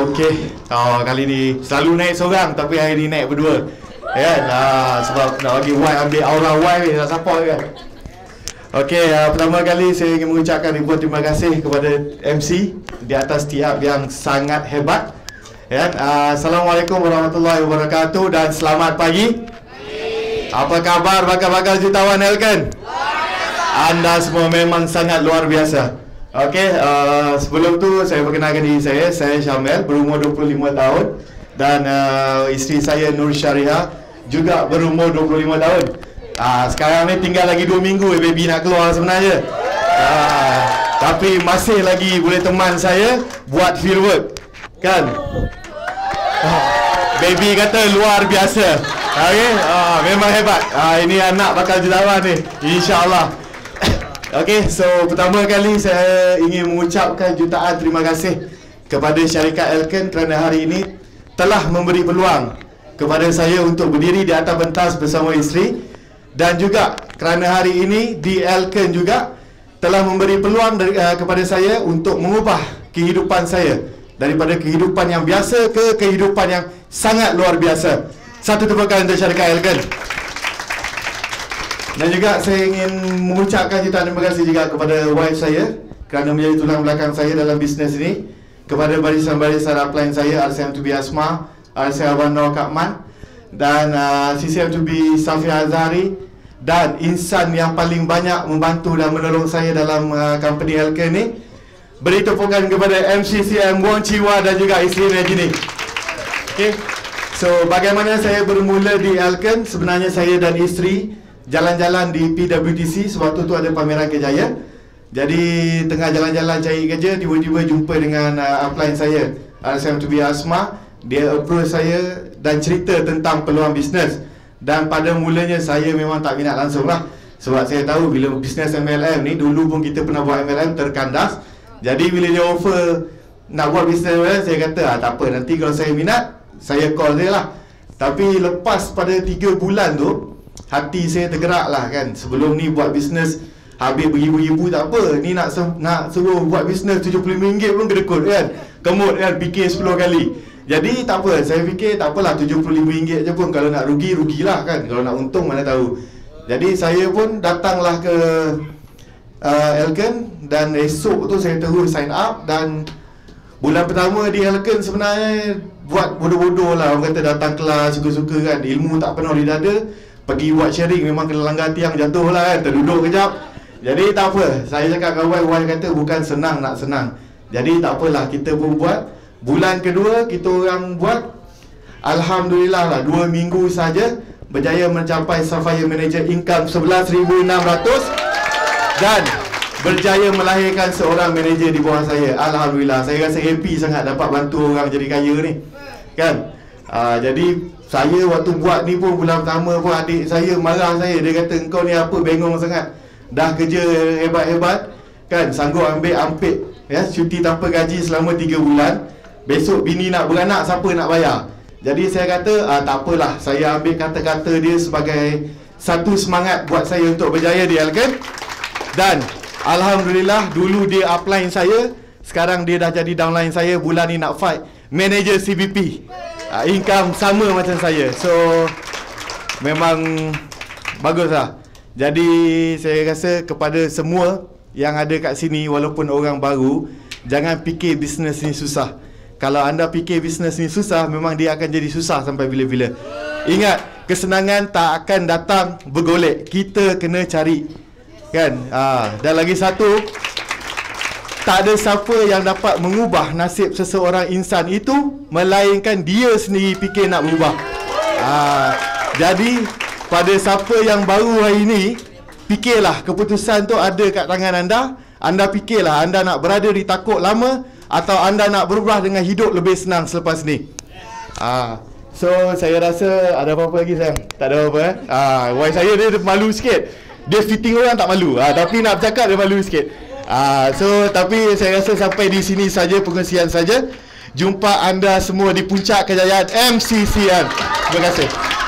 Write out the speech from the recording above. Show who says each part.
Speaker 1: Okey. Oh, kali ni selalu naik seorang tapi hari ni naik berdua. Kan? Ah, sebab nak bagi Y ambil aura Y ni nak support kan. Okey, uh, pertama kali saya ingin mengucapkan ribuan terima kasih kepada MC di atas tiap yang sangat hebat. Ya, uh, Assalamualaikum warahmatullahi wabarakatuh dan selamat pagi. Apa khabar bakal-bakal jutawan Elkan? Anda semua memang sangat luar biasa. Okey, uh, sebelum tu saya perkenalkan diri saya. Saya Syamel, berumur 25 tahun dan uh, isteri saya Nur Syariah juga berumur 25 tahun. Uh, sekarang ni tinggal lagi 2 minggu eh, baby nak keluar sebenarnya. Uh, tapi masih lagi boleh teman saya buat fieldwork. Kan? Uh, baby kata luar biasa. Okey, uh, memang hebat. Uh, ini anak bakal jutawan ni. InsyaAllah. Okey, so pertama kali saya ingin mengucapkan jutaan terima kasih kepada syarikat Elken kerana hari ini telah memberi peluang kepada saya untuk berdiri di atas pentas bersama isteri dan juga kerana hari ini di Elken juga telah memberi peluang dari, uh, kepada saya untuk mengubah kehidupan saya daripada kehidupan yang biasa ke kehidupan yang sangat luar biasa. Satu tepukan untuk syarikat Elken. Dan juga saya ingin mengucapkan jutaan terima kasih juga kepada wife saya kerana menjadi tulang belakang saya dalam bisnes ini. Kepada barisan-barisan upline saya RCM2B Asma, RCM Abang Kakman dan uh, CCM2B Safia Azari dan insan yang paling banyak membantu dan menolong saya dalam uh, company healthcare ni beri tepukan kepada MCCM Wong Chiwa dan juga isteri Najini okay. so bagaimana saya bermula di Elken? Sebenarnya saya dan isteri jalan-jalan di PWTC sewaktu tu ada pameran kejaya. Jadi tengah jalan-jalan cari kerja tiba-tiba jumpa dengan uh, upline saya RSM2B Asma. Dia approach saya dan cerita tentang peluang bisnes. Dan pada mulanya saya memang tak minat langsung lah. Sebab saya tahu bila bisnes MLM ni dulu pun kita pernah buat MLM terkandas. Jadi bila dia offer nak buat bisnes MLM saya kata ah, tak apa nanti kalau saya minat saya call dia lah. Tapi lepas pada 3 bulan tu hati saya tergerak lah kan. Sebelum ni buat bisnes habis beribu-ribu tak apa. Ni nak nak suruh buat bisnes RM75 pun kedekut kan. Kemut kan fikir 10 kali. Jadi tak apa saya fikir tak apalah RM75 je pun. Kalau nak rugi rugilah kan. Kalau nak untung mana tahu. Jadi saya pun datanglah ke uh, Elken dan esok tu saya terus sign up dan bulan pertama di Elken sebenarnya buat bodoh-bodoh lah. Orang kata datang kelas suka-suka kan. Ilmu tak pernah di dada pergi buat sharing memang kena langgar tiang jatuh lah kan terduduk kejap. Jadi tak apa saya cakap dengan wife kata bukan senang nak senang. Jadi tak apalah kita pun buat. Bulan kedua kita orang buat Alhamdulillah lah dua minggu saja berjaya mencapai Sapphire Manager Income 11,600 dan berjaya melahirkan seorang manager di bawah saya. Alhamdulillah saya rasa happy sangat dapat bantu orang jadi kaya ni kan? Uh, jadi saya waktu buat ni pun bulan pertama pun adik saya marah saya. Dia kata engkau ni apa bengong sangat. Dah kerja hebat-hebat Kan? Sanggup ambil ampit ya, Cuti tanpa gaji selama 3 bulan. Besok bini nak beranak siapa nak bayar? Jadi saya kata ah, tak apalah. Saya ambil kata-kata dia sebagai Satu semangat buat saya untuk berjaya di Alkan Dan Alhamdulillah dulu dia upline saya. Sekarang dia dah jadi downline saya. Bulan ni nak fight Manager CBP uh, income sama macam saya. So memang bagus lah. Jadi saya rasa kepada semua yang ada kat sini walaupun orang baru jangan fikir bisnes ni susah. Kalau anda fikir bisnes ni susah memang dia akan jadi susah sampai bila-bila. Ingat kesenangan tak akan datang bergolek. Kita kena cari kan? Ha. dan lagi satu tak ada siapa yang dapat mengubah nasib seseorang insan itu melainkan dia sendiri fikir nak berubah. Ha, jadi pada siapa yang baru hari ini fikirlah keputusan tu ada kat tangan anda. Anda fikirlah anda nak berada di takut lama atau anda nak berubah dengan hidup lebih senang selepas ni. Ha, so saya rasa ada apa-apa lagi sayang? Tak ada apa-apa eh. Ha, wife saya dia malu sikit. Dia fitting orang tak malu. Ha, tapi nak bercakap dia malu sikit. Ah, so tapi saya rasa sampai di sini saja pengesian saja. Jumpa anda semua di puncak kejayaan MCCN. Terima kasih.